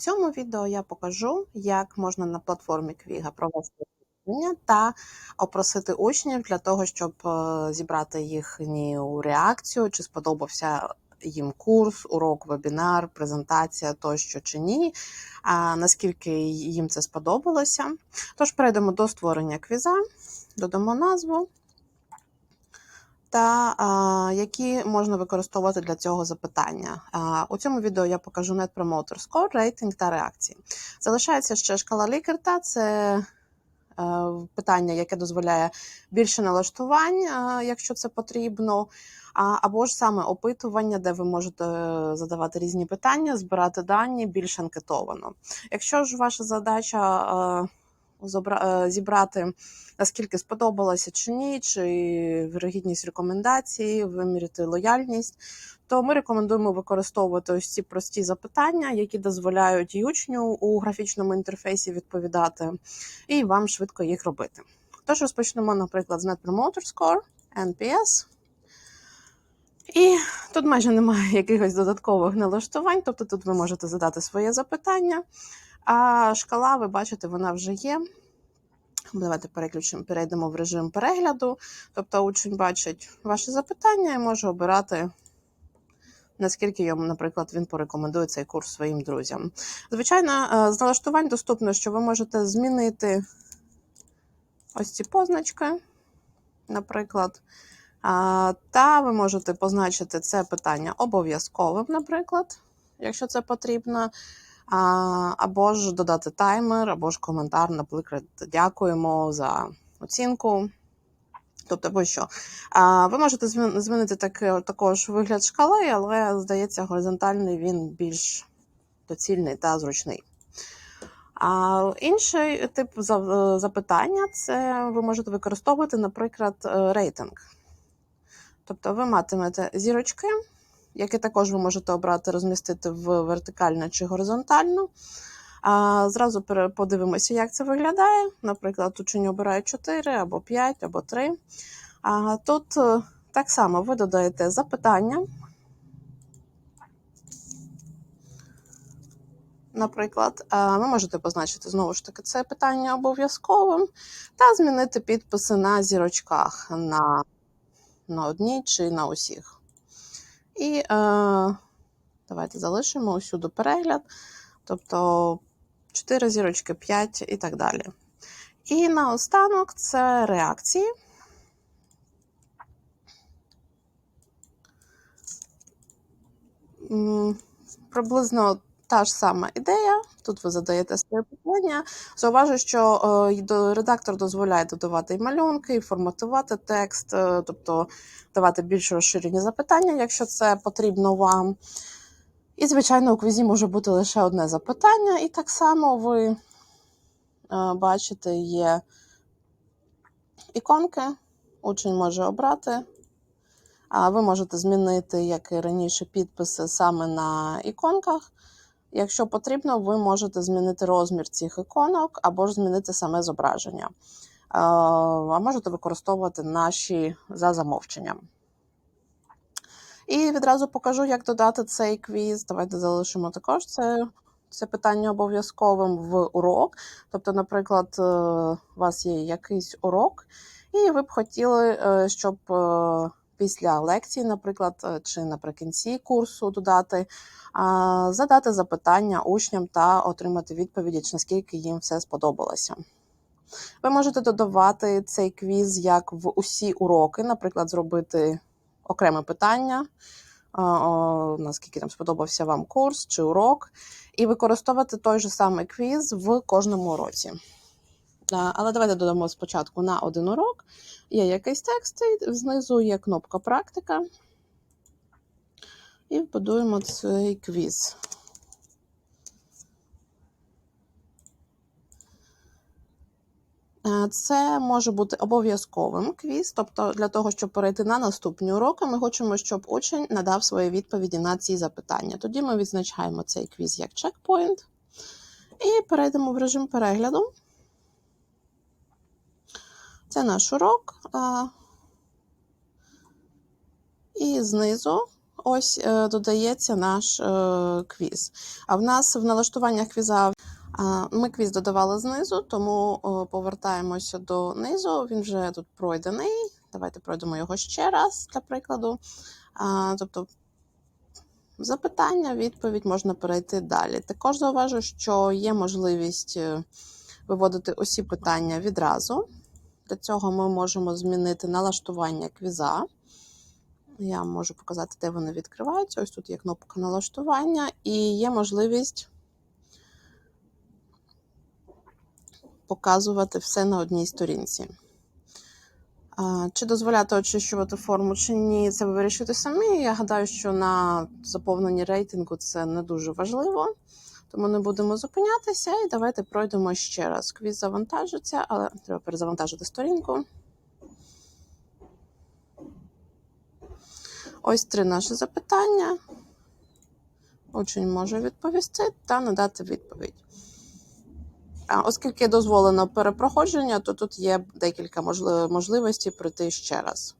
цьому відео я покажу, як можна на платформі Квіга провести та опросити учнів для того, щоб е, зібрати їхню реакцію, чи сподобався їм курс, урок, вебінар, презентація тощо чи ні, а наскільки їм це сподобалося. Тож перейдемо до створення квіза, додамо назву. Та а, які можна використовувати для цього запитання. А, у цьому відео я покажу Net Promoter Score, рейтинг та реакції. Залишається ще шкала Лікерта, це е, питання, яке дозволяє більше налаштувань, е, якщо це потрібно, або ж саме опитування, де ви можете задавати різні питання, збирати дані більш анкетовано. Якщо ж ваша задача е, е, зібрати наскільки сподобалося чи ні, чи вирогідність рекомендацій, виміряти лояльність, то ми рекомендуємо використовувати ось ці прості запитання, які дозволяють і учню у графічному інтерфейсі відповідати, і вам швидко їх робити. Тож розпочнемо, наприклад, з Net Promoter Score, NPS. І тут майже немає якихось додаткових налаштувань, тобто тут ви можете задати своє запитання. А шкала, ви бачите, вона вже є. Давайте переключимо, перейдемо в режим перегляду. Тобто учень бачить ваше запитання і може обирати, наскільки йому, наприклад, він порекомендує цей курс своїм друзям. Звичайно, е, з налаштувань доступно, що ви можете змінити ось ці позначки, наприклад. Та ви можете позначити це питання обов'язковим, наприклад, якщо це потрібно. Або ж додати таймер, або ж коментар, наприклад, дякуємо за оцінку. Тобто, або що. Ви можете змінити так, також вигляд шкали, але, здається, горизонтальний він більш доцільний та зручний. А інший тип запитання це ви можете використовувати, наприклад, е, рейтинг. Тобто ви матимете зірочки, які також ви можете обрати розмістити в вертикально чи горизонтально. А, зразу подивимося, як це виглядає. Наприклад, учень обирає 4 або 5, або 3. А, тут е, так само ви додаєте запитання. Наприклад, ви можете позначити знову ж таки це питання обов'язковим та змінити підписи на зірочках на, на одній чи на усіх. І е, давайте залишимо усюди перегляд, тобто 4 зірочки, 5 і так далі. І наостанок це реакції. Приблизно та ж сама ідея. Тут ви задаєте своє питання. Зауважу, що е, редактор дозволяє додавати і малюнки, і форматувати текст, е, тобто давати більш розширені запитання, якщо це потрібно вам. І, звичайно, у квізі може бути лише одне запитання, і так само ви е, бачите, є іконки, учень може обрати. А ви можете змінити, як і раніше, підписи саме на іконках. Якщо потрібно, ви можете змінити розмір цих іконок або ж змінити саме зображення. А можете використовувати наші за замовченням. І відразу покажу, як додати цей квіз. Давайте залишимо також це, це питання обов'язковим в урок. Тобто, наприклад, е, у вас є якийсь урок, і ви б хотіли, е, щоб е, після лекції, наприклад, е, чи наприкінці курсу додати, задати запитання учням та отримати відповіді, чи наскільки їм все сподобалося. Ви можете додавати цей квіз як в усі уроки, наприклад, зробити окреме питання, наскільки там сподобався вам курс чи урок, і використовувати той же самий квіз в кожному уроці. Але давайте додамо спочатку на один урок. Є якийсь текст, і знизу є кнопка практика. І вбудуємо цей квіз. Е, Це може бути обов'язковим квіз, тобто для того, щоб перейти на наступні уроки, ми хочемо, щоб учень надав свої відповіді на ці запитання. Тоді ми відзначаємо цей квіз як чекпоінт і перейдемо в режим перегляду. Це наш урок. І знизу ось е, додається наш е, квіз. А в нас в налаштуваннях квіза ми квіз додавали знизу, тому повертаємося до низу. Він вже тут пройдений. Давайте пройдемо його ще раз для прикладу. Тобто запитання, відповідь можна перейти далі. Також зауважу, що є можливість е, виводити усі питання відразу. Для цього ми можемо змінити налаштування квіза. Я можу показати, де вони відкриваються. Ось тут є кнопка налаштування, і є можливість показувати все на одній сторінці. Чи дозволяти очищувати форму чи ні, це ви вирішуєте самі. Я гадаю, що на заповненні рейтингу це не дуже важливо, тому не будемо зупинятися і давайте пройдемо ще раз. Квіз завантажиться, але треба перезавантажити сторінку. Ось три наші запитання. Учень може відповісти та надати відповідь. Оскільки дозволено перепроходження, то тут є декілька можливостей пройти ще раз.